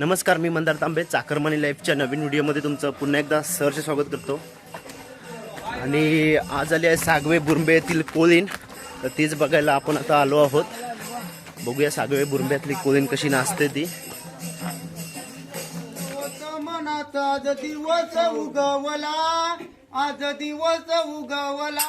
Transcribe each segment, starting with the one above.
नमस्कार मी मंदार तांबे चाकरमानी लाईफच्या नवीन व्हिडिओमध्ये तुमचं पुन्हा एकदा सहर्ष स्वागत करतो. आणि आज आली आहे सागवे बुरंबे येथील कोलीन तर तीच बघायला आपण आता आलो आहोत. बघूया सागवे बुरंब्यातली कोलीन कशी नाचते ती. आज दिवस उगवला आज दिवस उगवला.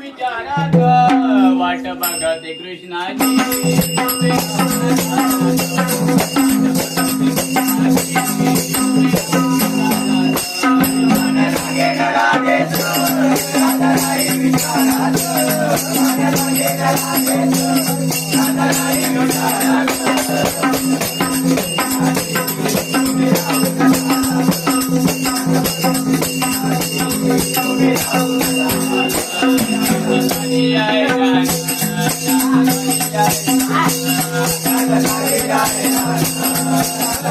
विचारात वाट बघा ते कृष्णाची.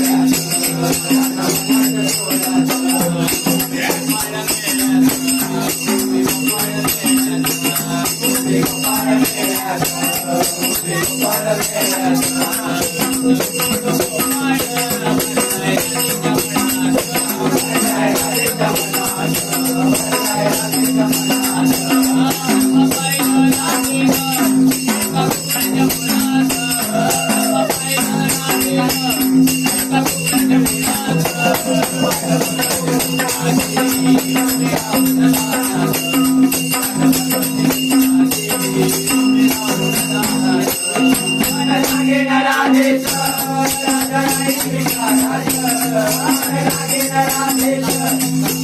Para Hare Krishna